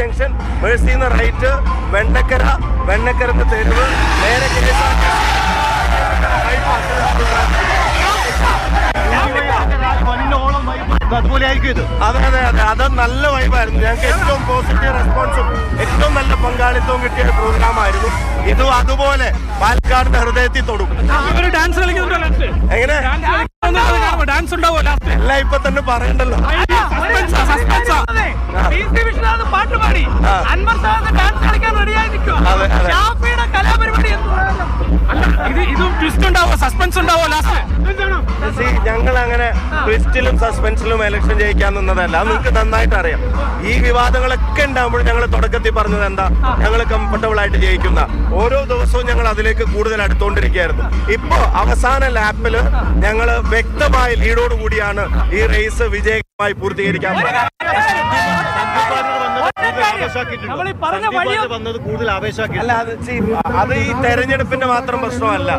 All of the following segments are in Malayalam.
ജംഗ്ഷൻ മേഴ്സിന്ന് റൈറ്റ് വെണ്ണക്കര വെണ്ണക്കരന്ന് തെരുവ് നേരെ അതെ അതെ അതെ അത് നല്ല വൈബായിരുന്നു ഞങ്ങൾക്ക് ഏറ്റവും പോസിറ്റീവ് റെസ്പോൺസും ഏറ്റവും നല്ല പങ്കാളിത്തവും കിട്ടിയ ഒരു പ്രോഗ്രാമായിരുന്നു ഇതും അതുപോലെ പാലക്കാടിന്റെ ഹൃദയത്തിൽ തൊടും. ഡാൻസ് എങ്ങനെ? ഡാൻസ് ഉണ്ടാവോ ലാസ്റ്റ് എല്ലാം ഇപ്പൊ തന്നെ പറയണ്ടല്ലോ. സസ്പെൻസാ സസ്പെൻസാ പാട്ട് പാടി ആ. അൻവർ ഡാൻസ് കളിക്കാൻ റെഡിയായി നിൽക്കുക. കലാപരിപാടി ഇത് ഇതും ട്വിസ്റ്റ് ഉണ്ടാവോ? സസ്പെൻസ് ഉണ്ടാവോ ലാസ്റ്റ് ഞങ്ങൾ അങ്ങനെ ട്വിസ്റ്റിലും സസ്പെൻസിലും എലക്ഷൻ ജയിക്കാൻ നിന്നതല്ല. അത് നിങ്ങൾക്ക് നന്നായിട്ട് അറിയാം. ഈ വിവാദങ്ങളൊക്കെ ഉണ്ടാകുമ്പോൾ ഞങ്ങൾ തുടക്കത്തിൽ പറഞ്ഞത് എന്താ? ഞങ്ങൾ കംഫർട്ടബിൾ ആയിട്ട് ജയിക്കുന്ന ഓരോ ദിവസവും ഞങ്ങൾ അതിലേക്ക് കൂടുതൽ അടുത്തുകൊണ്ടിരിക്കുകയായിരുന്നു. ഇപ്പോ അവസാന ലാപ്പിൽ ഞങ്ങൾ വ്യക്തമായ ലീഡോടുകൂടിയാണ് ഈ റേസ് വിജയകരമായി പൂർത്തീകരിക്കാൻ. നമ്മൾ ഈ പറഞ്ഞ വഴി വന്നത് കൂടുതൽ ആവേശമാക്കി അല്ല അത് ഈ തെരഞ്ഞെടുപ്പിന്റെ മാത്രം പ്രശ്നമല്ല.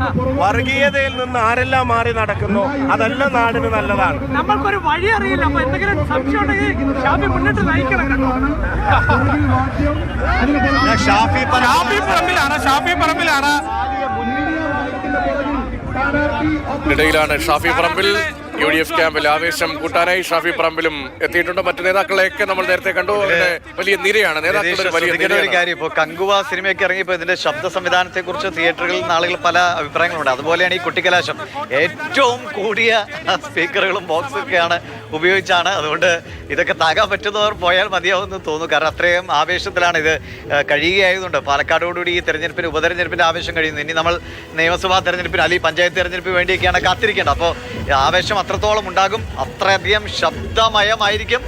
വർഗീയതയിൽ നിന്ന് ആരെല്ലാം മാറി നടക്കുന്നു അതെല്ലാം നാടിന് നല്ലതാണ്. നമ്മൾക്കൊരു വഴി അറിയില്ല. അപ്പൊ എന്തെങ്കിലും സംശയം ഉണ്ടെങ്കിൽ ഷാഫി മുന്നിട്ട് നയിക്കണം കേട്ടോ. ഷാഫി ഷാഫി പറമ്പിലാണ് ഷാഫി പറമ്പിലാണ്. ഇടയിലാണ് Shafi Parambil U D F ക്യാമ്പിൽ ആവേശം കൂട്ടാനായി ഷാഫി പറമ്പിലും എത്തിയിട്ടുണ്ട്. മറ്റു നേതാക്കളെയൊക്കെ നമ്മൾ നേരത്തെ കണ്ടു. വലിയ നിരയാണ്. നേതാക്കളുടെ വലിയ ശ്രദ്ധിക്കേണ്ട ഒരു നിരയാണ്. കാര്യം ഇപ്പോൾ കങ്കുവ സിനിമയൊക്കെ ഇറങ്ങിയപ്പോൾ ഇതിന്റെ ശബ്ദ സംവിധാനത്തെ കുറിച്ച് തിയേറ്ററുകളിൽ നാളുകൾ പല അഭിപ്രായങ്ങളുണ്ട്. അതുപോലെയാണ് ഈ കുട്ടിക്കലാശം. ഏറ്റവും കൂടിയ സ്പീക്കറുകളും ബോക്സും ഒക്കെയാണ് ഉപയോഗിച്ചാണ്. അതുകൊണ്ട് ഇതൊക്കെ താകാൻ പറ്റുന്നവർ പോയാൽ മതിയാവുമെന്ന് തോന്നുന്നു. കാരണം അത്രയും ആവേശത്തിലാണ് ഇത് കഴിയുകയായതുകൊണ്ട് പാലക്കാടോടുകൂടി ഈ തെരഞ്ഞെടുപ്പിന് ഉപതെരഞ്ഞെടുപ്പിന്റെ ആവേശം കഴിയുന്നു. ഇനി നമ്മൾ നിയമസഭാ തെരഞ്ഞെടുപ്പിന് അല്ലെങ്കിൽ പഞ്ചായത്ത് തെരഞ്ഞെടുപ്പിന് വേണ്ടിയൊക്കെയാണ് കാത്തിരിക്കേണ്ടത്. അപ്പോൾ ആവേശം അത്രത്തോളം ഉണ്ടാകും. അത്രയധികം ശബ്ദമയമായിരിക്കും.